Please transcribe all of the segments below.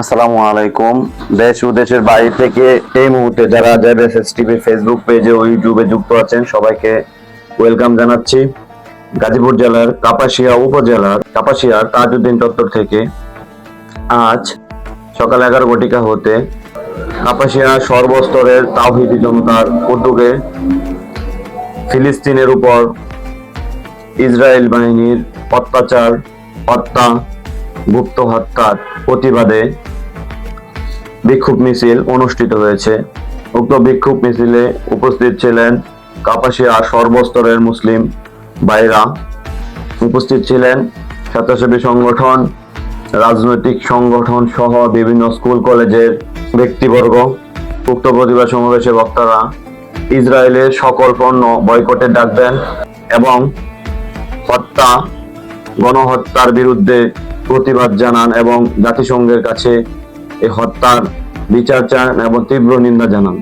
আসসালামু আলাইকুম। দেশ ও দেশের বাইরে থেকে এই মুহূর্তে যারা জেবিএসএস টিভি ফেসবুক পেজে ও ইউটিউবে যুক্ত আছেন, সবাইকে ওয়েলকাম জানাচ্ছি। গাজীপুর জেলার কাপাসিয়া উপজেলার কাপাসিয়া তাজউদ্দিন চত্বর থেকে আজ সকাল এগারো ঘটিকা হতে কাপাসিয়া সর্বস্তরের তাওহিদি জনতার উদ্যোগে ফিলিস্তিনের উপর ইসরায়েল বাহিনীর অত্যাচার, হত্যা গুপ্ত হত্যার প্রতিবাদে বিক্ষোভ মিছিল অনুষ্ঠিত হয়েছে। উক্ত বিক্ষোভ মিছিলে উপস্থিত ছিলেন কাপাসিয়া সর্বস্তরের মুসলিম ভাইরা। উপস্থিত ছিলেন স্বেচ্ছাসেবী সংগঠন, রাজনৈতিক সংগঠন সহ বিভিন্ন স্কুল, কলেজের ব্যক্তিবর্গ, উক্ত প্রতিবাদ সমাবেশে বক্তারা ইসরায়েলের সকল পণ্য বয়কটের ডাক দেন এবং হত্যা, গণহত্যার বিরুদ্ধে প্রতিবাদ জানান এবং জাতিসংঘের কাছে এই হত্যার বিচার চান এবং তীব্র নিন্দা জানান।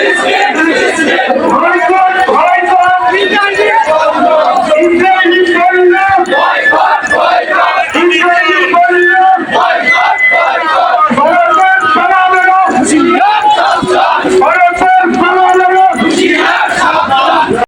Esquerda.